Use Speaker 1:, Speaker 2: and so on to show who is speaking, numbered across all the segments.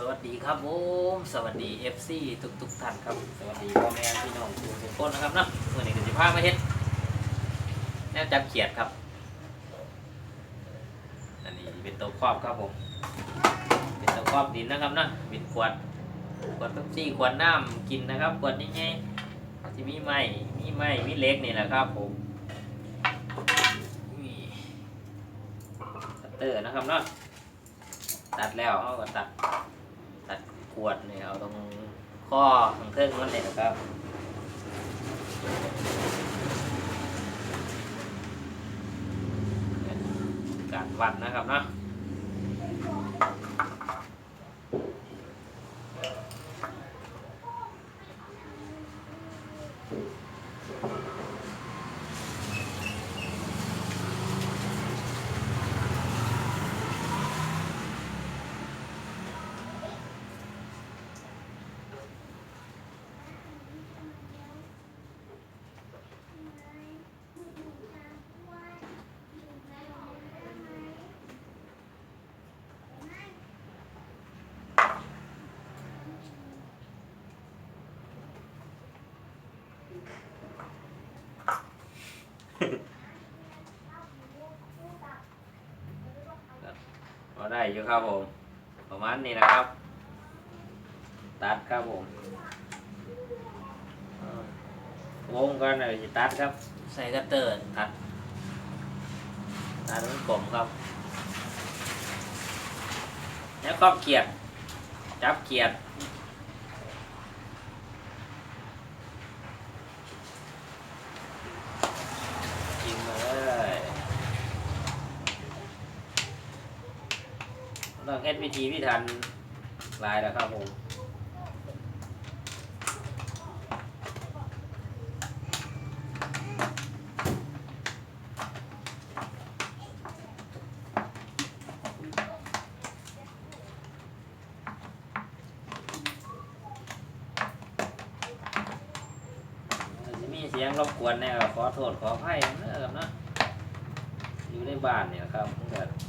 Speaker 1: สวัสดีครับผมสวัสดี FC ทุกทุกๆท่านครับ สวัสดีพ่อแม่พี่น้องทุกทุกคนนะครับเนาะเมื่อนี้ก็จะพามาเฮ็ดแนวจับเขียดครับ อันนี้เป็นตัวครอบครับผม เป็นตัวครอบดินนะครับเนาะเป็นขวดขวดเป๊ปซี่ขวดน้ำกินนะครับขวดนี้ไงที่มีไม้มีไม้มีเล็กนี่แหละครับผมนี่คัตเตอร์นะครับเนาะตัดแล้วเขาก็ตัด ขวดเนี่ยเอาตรงข้อของเครื่องมันเนี่ยนะครับการวัดนะครับเนาะ ก็ได้อยู่ครับผม ประมาณนี้นะครับ ตัดครับผมเอ่อวงกันเลยสิตัดครับ ใส่คัตเตอร์ตัดตัดมันกลมครับแล้วก็เกียดจับเกียด กินมาเลย ต้องเฮ็ดวิธีพิธันหลายแล้วครับผมมีเสียงรบกวนแน่ก็ขอโทษขออภัยนะครับเนาะอยู่ในบ้านเนี่ยครับมันก็เริ่มจะ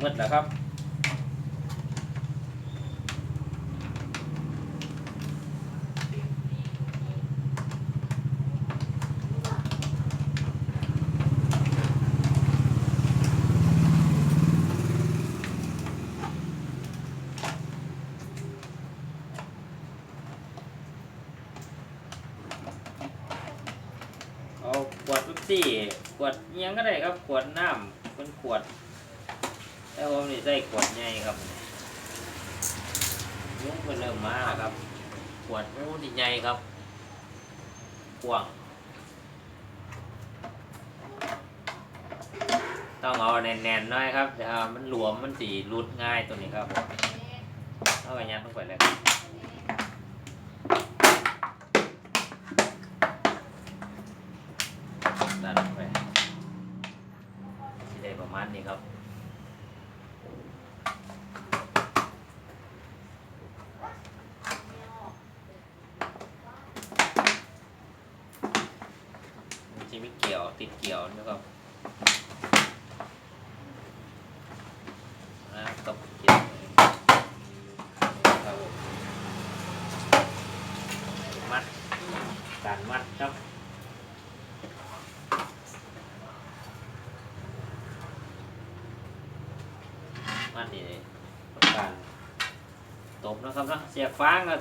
Speaker 1: มืดแล้วครับเอาขวดปุ๊บซี่ขวดยังก็ได้ครับ ขวดน้ำเป็นขวด แต่ผมนี่ใส่ขวดใหญ่ครับยุ้งเป็นเริ่มมาครับ ขวดโอ้นี่ใหญ่ครับกว้างต้องเอาแน่นๆหน่อยครับเดี๋ยวมันหลวมมันสีรุดง่ายตัวนี้ครับผมเอาไปยัดลงไปเลยครับดันลงไปสิได้ประมาณนี้ครับ มันจะมีเกี่ยว ติดเกี่ยวนะครับนะกับเกี่ยวครับผมมัดการมัดครับมัดนี่การตบนะครับนะเสียบฟางก็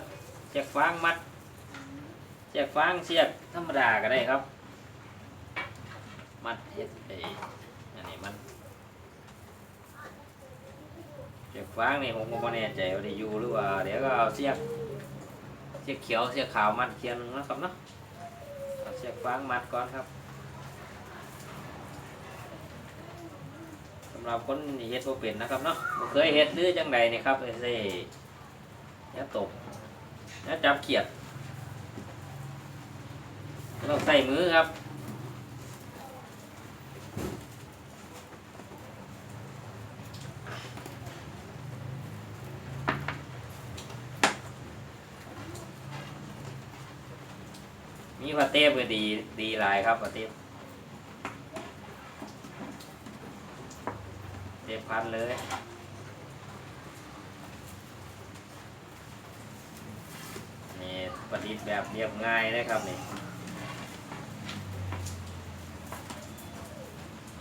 Speaker 1: เสียบฟางมัดเสียบฟางเสียบธรรมดาก็ได้ครับ มัดเฮ็ดไออันนี้มันเสียบฟางนี่ผมก็ไม่แน่ใจว่าได้อยู่หรือว่าเดี๋ยวก็เอาเสียบเสียบเขียวเสียบขาวมัดเทียนหนึงนะครับเนาะเอาเสียบฟางมัดก่อนครับสำหรับคนเฮ็ดบ่เป็นนะครับเนาะเคยเฮ็ดหรือจังใดนี่ครับไอ้เซ่อย่าตกอย่าจับเขียดต้องใส่มือครับ นี่พาเต้ก็ดีดีลายครับพาเต้เต้พันเลยนี่ประดิษฐ์แบบเรียบง่ายนะครับนี่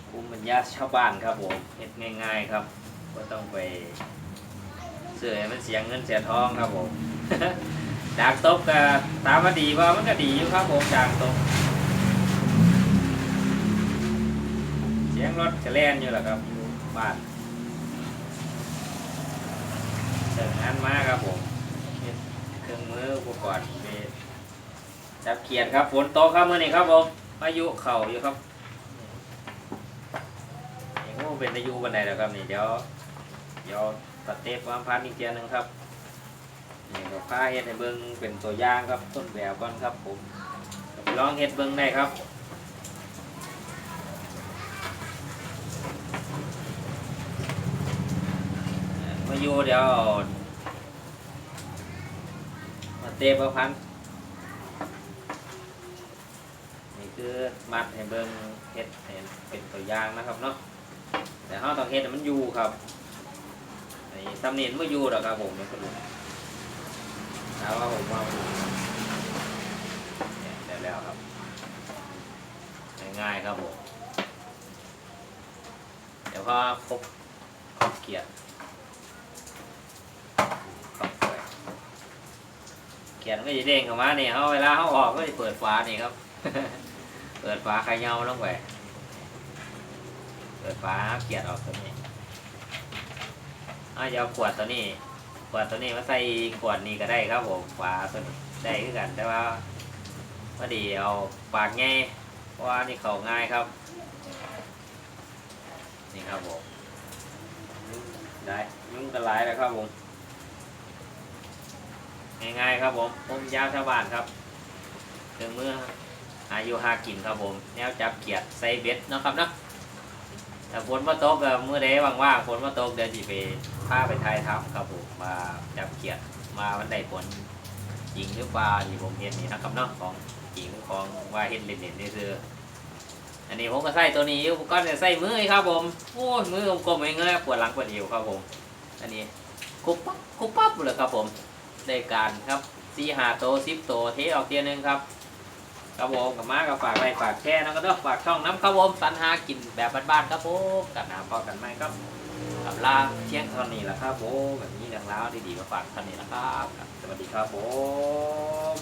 Speaker 1: คุ้มิปัญญาชาวบ้านครับผมเห็ดง่าย ๆครับ ก็ต้องไปเสื่อให้มันเสียเงินเสียทองครับผม ดางตบก็ตามมาดีว่ามันก็ดีอยู่ครับผมดางตบเสียงรถกระแล่นอยู่แหละครับอยู่บ้านเดินงานมาครับผมเครื่องมืออุปกรณ์ไปจับเขียนครับฝนตกครับเมื่อนี้ครับผมพายุเข่าอยู่ครับนี่ก็เป็นอายุบันไดแล้วครับนี่เดี๋ยวเดี๋ยวตัดเทปความพันอีกเทียหนึงครับ นี่ก็พาเฮ็ดให้เบิ่งเป็นตัวอย่างครับต้นแบบก่อนครับผมก็ไปลองเฮ็ดเบิ่งได้ครับเอ่อมาอยู่เดี๋ยวมาเตะประพันธ์นี่คือมัดให้เบิ่งเฮ็ดให้เป็นตัวอย่างนะครับเนาะแต่เฮาต้องเฮ็ดให้มันอยู่ครับไอ้ตำหนิมันบ่อยู่ดอกครับผมนี่คุณลุง แล้วว่าผมว่ามันเนี่ยได้แล้วครับ ง่ายๆครับผม เดี๋ยวพอครบครบเกียร์ครบเลยเกียร์มันก็จะเด้งเข้ามาเนี่ยเขาเวลาเขาออกก็จะเปิดฝานี่ครับ เปิดฝาไข่เงาลงไปเปิดฝาเกียร์ออกตัวนี้อาจะเอาขวดตัวนี้ ขวดตัวนี้มาใส่ขวดนี้ก็ได้ครับผมปลาตัวนี้ได้คือกันแต่ว่าพอดีเอาปากง่ายเพราะว่านี่เขาง่ายครับ นี่ครับผมได้ยุ่งกันหลายแล้วครับผมง่ายๆครับผมผมยาวชาวบ้านครับเครื่องมืออายุหากินครับผม แนวจับเกียดใส่เบ็ดนะครับนะแต่ฝนมาตกมือใดว่างๆฝนมาตกเดี๋ยวจีไป พาไปไทยทับครับผมมาจับเกียรติมาวันใดผลจริงหรือเปล่าที่ผมเห็นนี่นะครับเนาะของจริงของว่าเห็นเล่นๆนี่คืออันนี้ผมก็ใส่ตัวนี้อุปกรณ์เนี่ยใส่มือครับผมโอ้ยมือกลมๆเงยๆปวดหลังปวดเอวครับผม อันนี้คุบปั๊บคุบปั๊บเลยครับผมได้การครับซีหาโตซิปโตเทออกเทียนึงครับ ครับผมกับมากับฝากไว้ฝากแช่นะก็ต้องฝากช่องน้ำครับผมสันหากินแบบบ้านๆครับผมกับน้ำพอกันไหมครับกับลาเที่ยงเท่านี้แหละครับผมแบบนี้เรื่องราวดีๆมาฝากเท่านี้แหละครับครับ สวัสดีครับผม